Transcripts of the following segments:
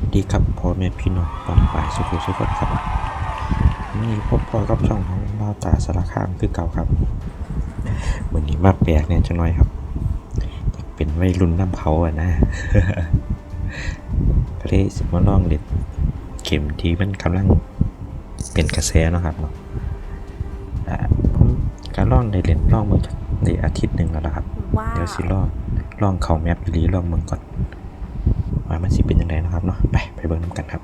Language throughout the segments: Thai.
สดีครับพ่อแม่พี่น้องปองป่ายสุขุสุขดครับนี่พบพ่อกับช่องของบ้าวตาสารคามคือเก่าครับวันนี้มาแปลกเนี่ยจังหน่อยครับอยากเป็นวัยรุ่นน้ำเขาอะนะก็เลยสิมาลองเล่นเข็มที่มันกำลังเป็นกระแสเนาะครับเนาะอ่าผมการลองได้เล่นลองมือจากในอาทิตย์หนึ่งแล้วล่ะครับ เดี๋ยวสิลองลองเข้าแมปอีหลีลองเมืองก่อนว่ามันสิเป็นยัง ไงนะครับเนาะไปไปเบิ่งน้ำกันครับ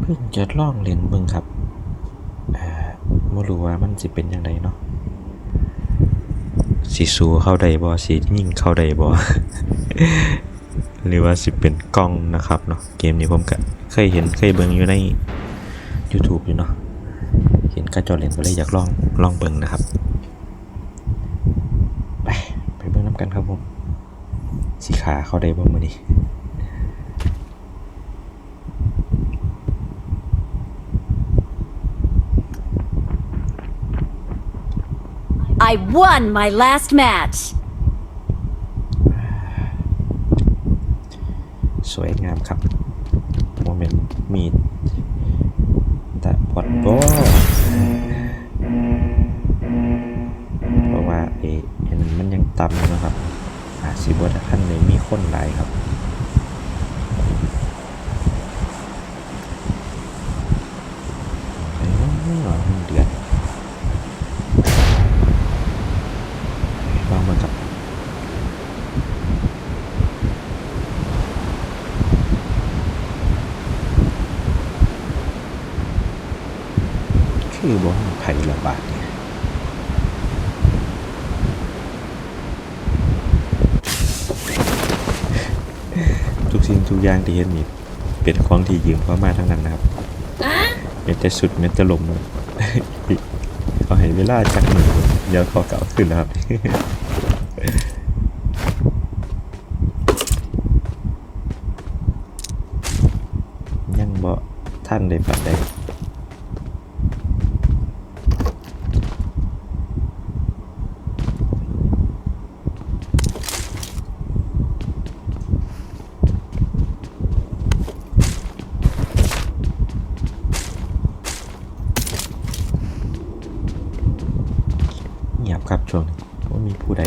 เพิ่งจะลองเล่นเบิ่งครับไม่รู้ว่ามันสิเป็นยังไงเนาะสิสูเข้าใดบ่สิยิ่งเข้าใดบ่หรือว่าสิเป็นกล้องนะครับเนาะเกมนี้ผมก็เคยเห็นเคยเบิ่งอยู่ใน YouTube อยู่เนาะ ห็นกระจอเล่นก็เลยอยากลองลองเบิ่งนะครับ ไปไปเบิ่งน้ำกันครับผมสีขาเข้าได้บ่มื้อนี้ I won my last match. สวยงามครับโมเมนต์มีดแต่บอดบอ ต่ำนะครับอาจสิบวท่านในมีคนหลายครับ ไอ้น้องมันเดือดวางมากับ คือบ่ไผ่ระบาดเนี่ย ทุกสิ่งทุกอย่างที่เห็นนี่เป็นของที่ยืมเข้ามาทั้งนั้นนะครับเป็นแต่สุดเม็ดจะลมเขาให้เวลาจักหนึ่งเดี๋ยวขอเก่าขึ้นแล้วครับยังบ่ท่านได้ปัดได้ เงียบครับ ช่วงนี้ว่ามีผู้ใด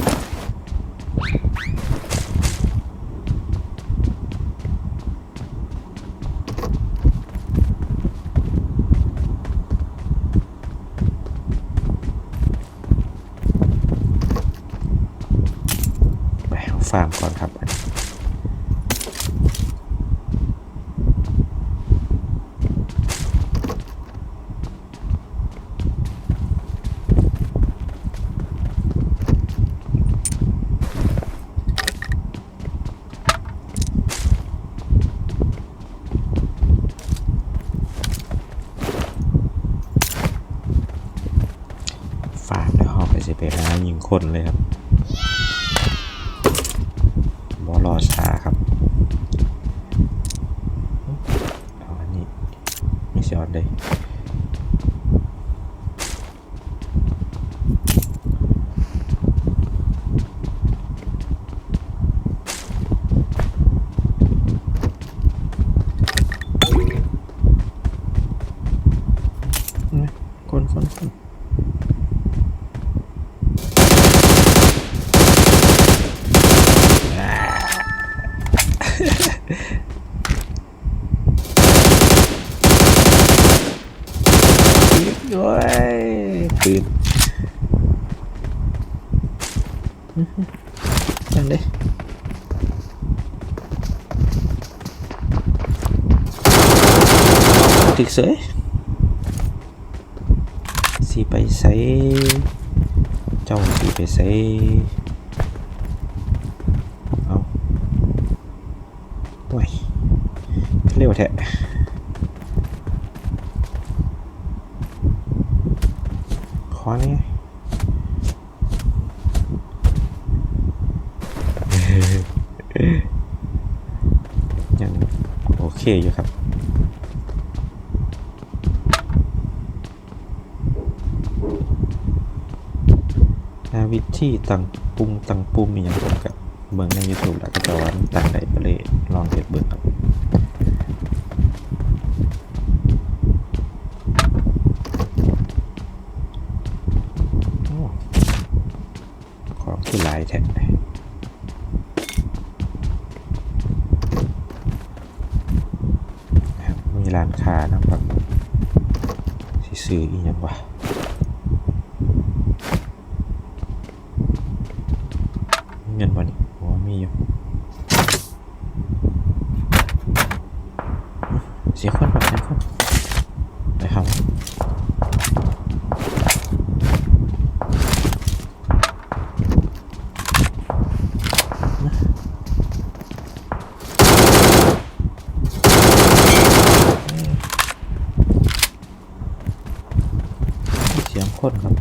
ไปเอาฟาร์มก่อนครับ ฟาร์มแล้วเขาไปสิไปหายิง คนเลยครับบอรอช้าครับ เอาอันนี้ไม่ชอดเลยนะคนคนคน ด้วยปืน ยังเลยติดเสยสีไปใส่เจ้าสีไปใส่เอาโอ้ยเร็วแท้ ขอนี่ ยังโอ เคอยู่ครับ นาวิธีต่างปุ่มต่างปุ่มมีอย่างผมกับเบิ่งในยูทูบแล้วก็จะว่ามันต่างใดไปเลยลองเสร็จเบิ่งครับ โอ้ของที่หลายแท้นะครับมี ร้านค้านะครับสิซื้ออีหยังวะมีเงินบ่นี่โอ้มีอยู่เสียคนแบบเสียคนไปครับ เสียงคนครับ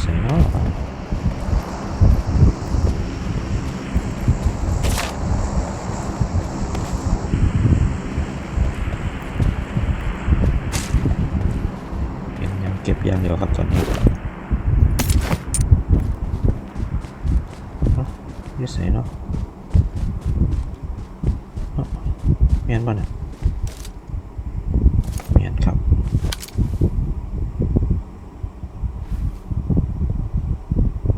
ใส่เนาะ เป็นยังเก็บยางเดียวครับตอนนี้เอ้าอยี่ใส่เนาะเมียนบ้านอะมียนครับ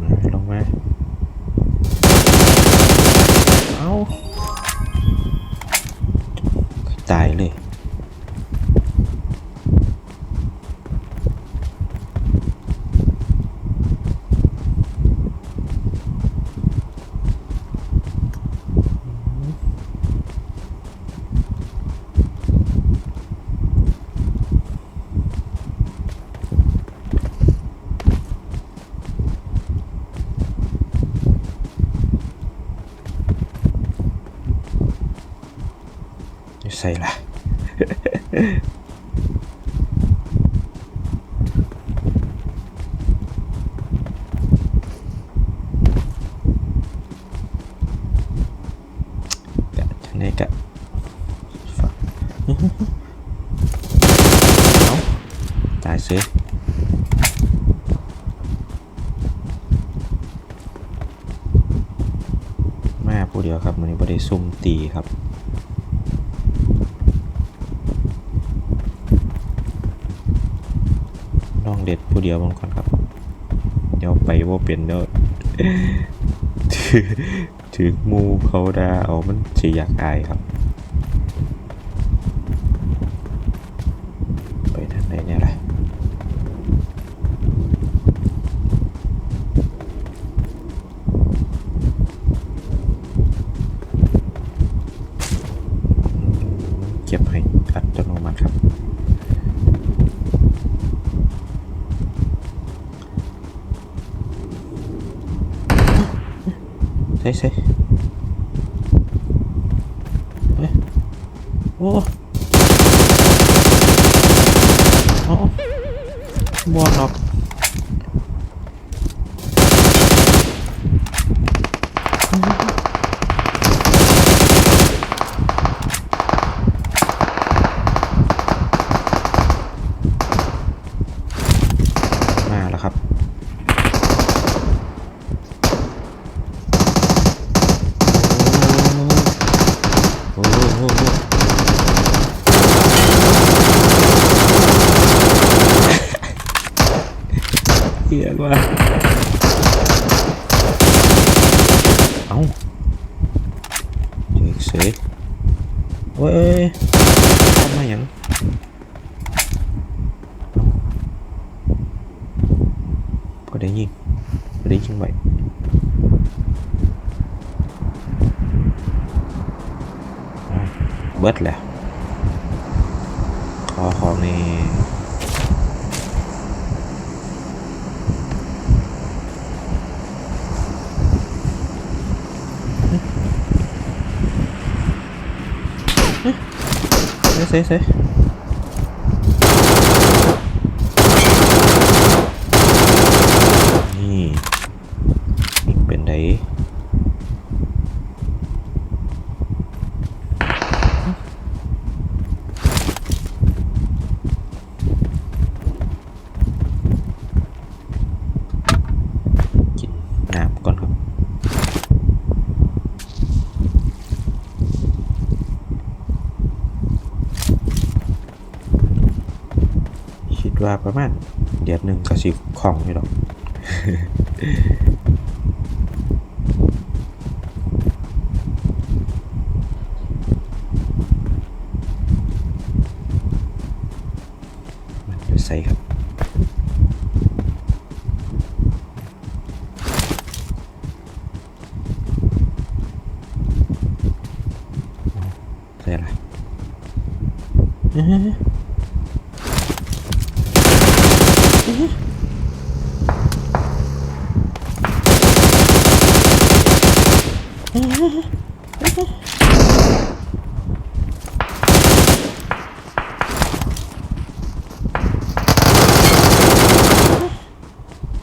มาลงมาเอาตายเลย อยู่ใส่ละกะทางไหนกะฝากเอาตายซิแม่ผู้เดียวครับมันนี้บ่ได้ซุ่มตีครับ ลอง เดียวมันก่อนครับ เดี๋ยวไปว่าเป็นเดี๋ยวถือถือมูเขาดาเอามันจะอยากอายครับ ไปทางไหนเนี่ยล่ะเก็บให้อัตโนมัติครับ ใช่ใช่เฮ้ยโอ้โอ้บวกหรอกมาแล้วครับ โอ้โหโอ้โห เหี้ยว่ะเอ้าเจ๊กเสยโอ้ยเอ้ยทำไมหยังเอ้าก็ได้ยิงก็ได้ยิงไปเบิดแห ละขอของนี่เซ่เซ่เซ่ กินน้ำก่อนครับ คิดว่า ประมาณเดือนหนึ่งก็สิของอยู่ดอกมันจะใส่ครับ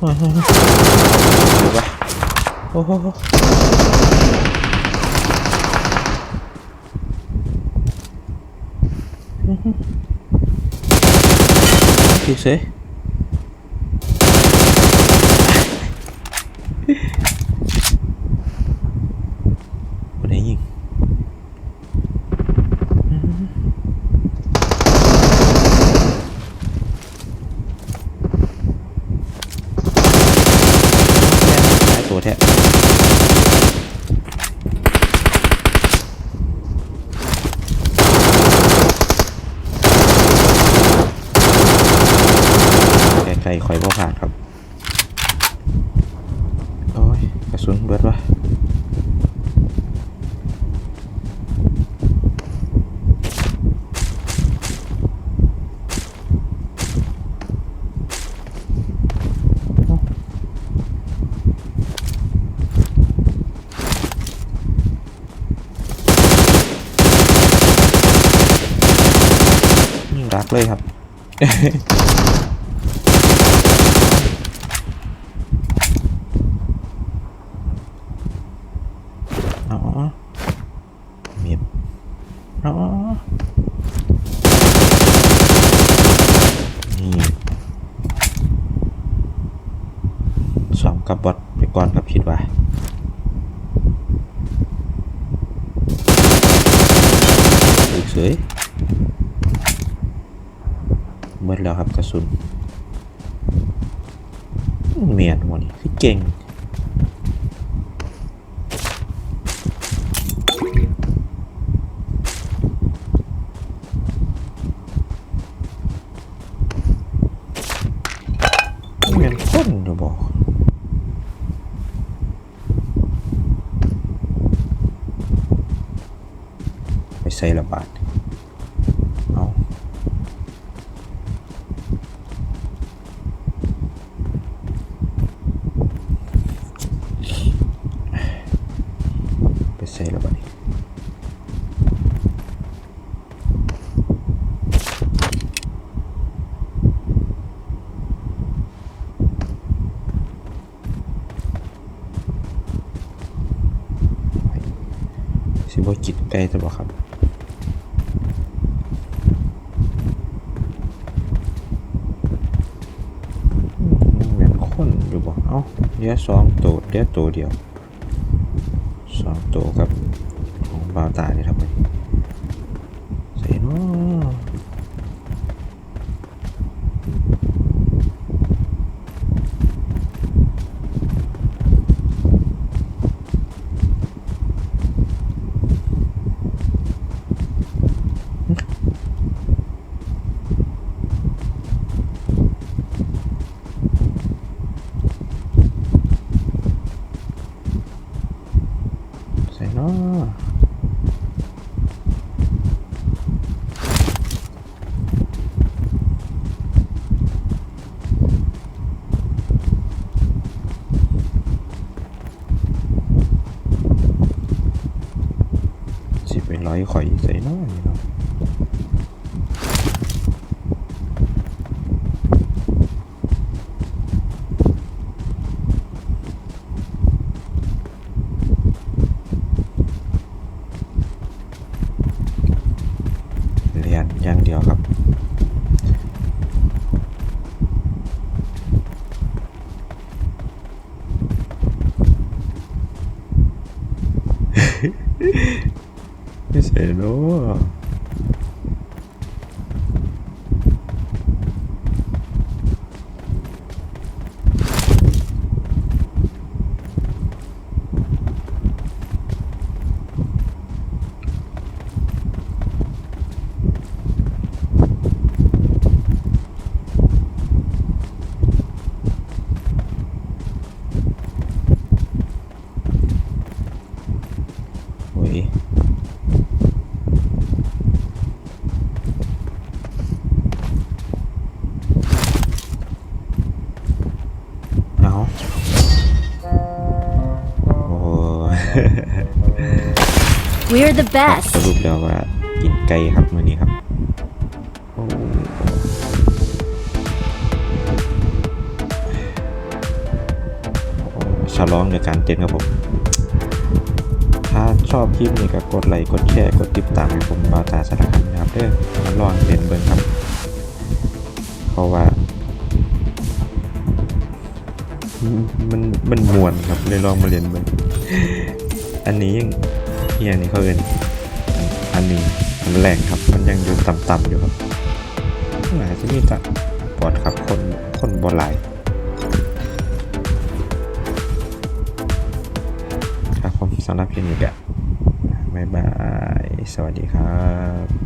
ใส่อะไรเอ๊ะดูวะโอ้โหพี่เซ่คนไหนยิงหลาย ตัวแท้ไกลๆคอยบ่ผ่านครับ โอ้ย กระสุนเบิดวะ รักเลยครับ อ๋อมียบอ๋อ นี่สองกับบอทไปก่อนครับคิดว่าอีกเสยเบิด แล้วครับกระสุนเมียนหมดนี่คือเก่ง เหมือนคนเดี๋ยวบอ กิจใส่ระบาดเอาไปใส่ระบาดนี่สิบ่กินไก่จะบอกครับเหมือนคนอยู่บอกเอ้าเดี๋ยวสองตัวเดี๋ยวตัวเดียวสองตัวครับของบาวตานี่ทำไมใส่เนาะ We're the ส best. รุปแล้วว่ากินไก่ครับมื้อนี้ครับโอ้โอ้ฉลองในการเต้นครับผม ถ้าชอบคลิปนี้ก็กดไลค์กดแชร์กดติดตามให้ผมบาวตาสารคามนะครับเด้อมาลองเต้นเบิ่งครับ เพราะว่า มันมันมวนครับเลยลองมาเรียนเบิ่งอันนี้ยัง เฮียนี่เขาเอินอันนี้มันแรงครับ มันยังอยู่ต่ำๆอยู่ครับหลาจจะมีแต่ปอดครับคนคนบอลายครับผมสำหรับคลิปนี้ก็บ๊ายบาย สวัสดีครับ